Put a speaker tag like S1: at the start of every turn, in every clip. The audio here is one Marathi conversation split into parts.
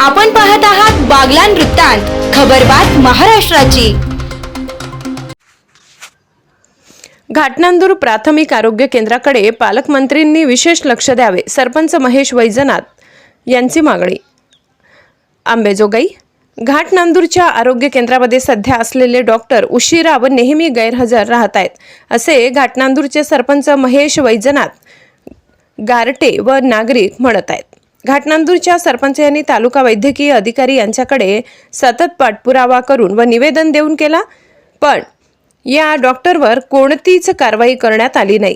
S1: आपण पाहत आहात बागलान वृत्तांत खबरबात महाराष्ट्राची.
S2: घाटनांदूर प्राथमिक आरोग्य केंद्राकडे पालकमंत्रींनी विशेष लक्ष द्यावे सरपंच महेश वैजनाथ यांची मागणी. आंबेजोगाई घाटनांदूरच्या आरोग्य केंद्रामध्ये सध्या असलेले डॉक्टर उशिरा व नेहमी गैरहजर राहत आहेत असे घाटनांदूरचे सरपंच महेश वैजनाथ गारटे व नागरिक म्हणत आहेत. घाटनांदूरच्या सरपंच यांनी तालुका वैद्यकीय अधिकारी यांच्याकडे सतत पाठपुरावा करून व निवेदन देऊन केला पण या डॉक्टरवर कोणतीच कारवाई करण्यात आली नाही.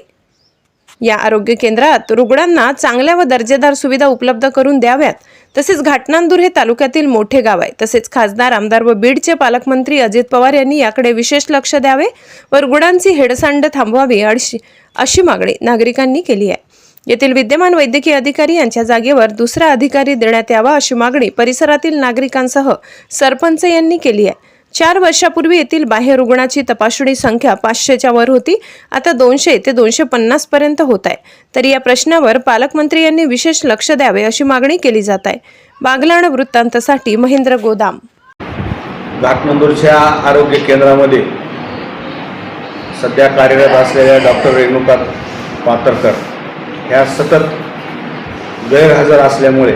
S2: या आरोग्य केंद्रात रुग्णांना चांगल्या व दर्जेदार सुविधा उपलब्ध करून द्याव्यात तसेच घाटनांदूर हे तालुक्यातील मोठे गाव आहे. तसेच खासदार आमदार व बीडचे पालकमंत्री अजित पवार यांनी याकडे विशेष लक्ष द्यावे व रुग्णांची हेडसांड थांबवावी अशी अशी मागणी नागरिकांनी केली आहे. येथील विद्यमान वैद्यकीय अधिकारी यांच्या जागेवर दुसरा अधिकारी देण्यात यावा अशी मागणी परिसरातील नागरिकांसह सरपंच यांनी केली आहे. चार वर्षापूर्वी येथील बाह्य रुग्णाची तपासणी संख्या पाचशेच्या वर होती. आता दोनशे ते दोनशे पन्नास पर्यंत होत आहे. तरी या प्रश्नावर पालकमंत्री यांनी विशेष लक्ष द्यावे अशी मागणी केली जात आहे. बागलाण वृत्तांतासाठी महेंद्र गोदाम.
S3: घाटमंदूरच्या आरोग्य केंद्रामध्ये सध्या कार्यरत असलेल्या डॉक्टर रेणुका पातरकर ह्या सतत गैरहजर असल्यामुळे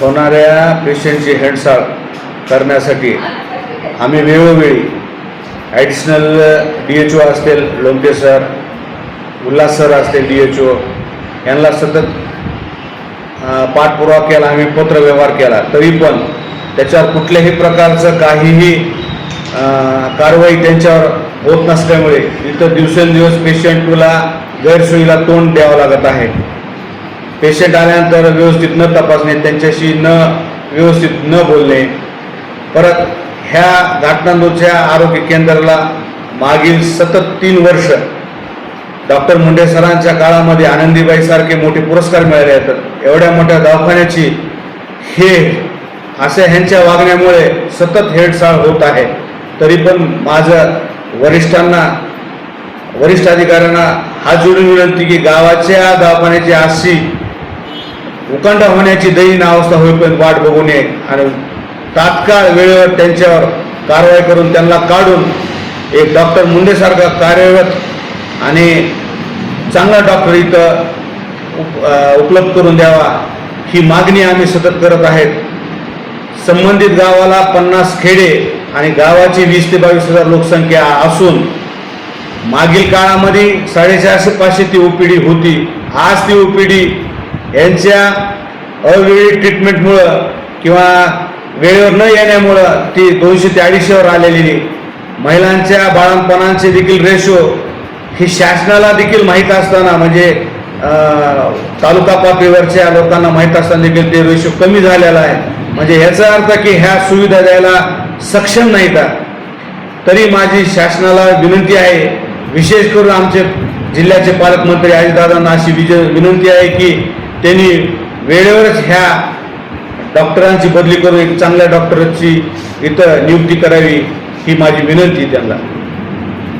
S3: होणाऱ्या पेशंटची हेडसाळ करण्यासाठी आम्ही वेळोवेळी ॲडिशनल डी एच ओ असतील लोमटे सर उल्हास सर असतील डी एच ओ यांना सतत पाठपुरावा केला आम्ही पत्रव्यवहार केला. तरी पण त्याच्यावर कुठल्याही प्रकारचं काहीही कारवाई त्यांच्यावर होत नसल्यामुळे इथं दिवसेंदिवस पेशंटला गैरसोयीला तोंड द्यावं लागत आहे. पेशंट आल्यानंतर व्यवस्थित न तपासणे त्यांच्याशी न व्यवस्थित न बोलणे. परत ह्या घाटनांदूरच्या आरोग्य केंद्राला मागील सतत तीन वर्ष डॉक्टर मुंडे सरांच्या काळामध्ये आनंदीबाई सारखे मोठे पुरस्कार मिळाले आहेत. एवढ्या मोठ्या दवाखान्याची हे अशा ह्यांच्या वागण्यामुळे सतत हेडसाळ होत आहे. तरी पण माझं वरिष्ठांना वरिष्ठ अधिकाऱ्यांना हात जोडून विनंती की गावाच्या दवाखान्याची आशी उकंडा होण्याची दयनीय अवस्था होईपर्यंत वाट बघू नये आणि तात्काळ वेळेवर त्यांच्यावर कारवाई करून त्यांना काढून एक डॉक्टर मुंडेसारखा कार्यरत आणि चांगला डॉक्टर इथं उप उपलब्ध करून द्यावा ही मागणी आम्ही सतत करत आहेत. संबंधित गावाला पन्नास खेडे आणि गावाची वीस ते बावीस हजार लोकसंख्या असून मागील काळामध्ये साडेचारशे पाचशे ती ओ पी डी होती. आज ती ओ पी डी यांच्या अवेळी ट्रीटमेंटमुळं किंवा वेळेवर न येण्यामुळं ती दोनशे ते अडीचशेवर आलेली महिलांच्या बाळणपणांचे देखील रेशो ही शासनाला देखील माहीत असताना म्हणजे तालुका पातळीवरच्या लोकांना माहीत असताना देखील ते रेशो कमी झालेला आहे. म्हणजे ह्याचा अर्थ की ह्या सुविधा द्यायला सक्षम नाही का तरी माझी शासनाला विनंती आहे विशेष करून आमचे जिल्ह्याचे पालकमंत्री अजितदादांना अशी विज विनंती आहे की त्यांनी वेळेवरच ह्या डॉक्टरांची बदली करून एक चांगल्या डॉक्टरची इथं नियुक्ती करावी ही माझी विनंती त्यांना.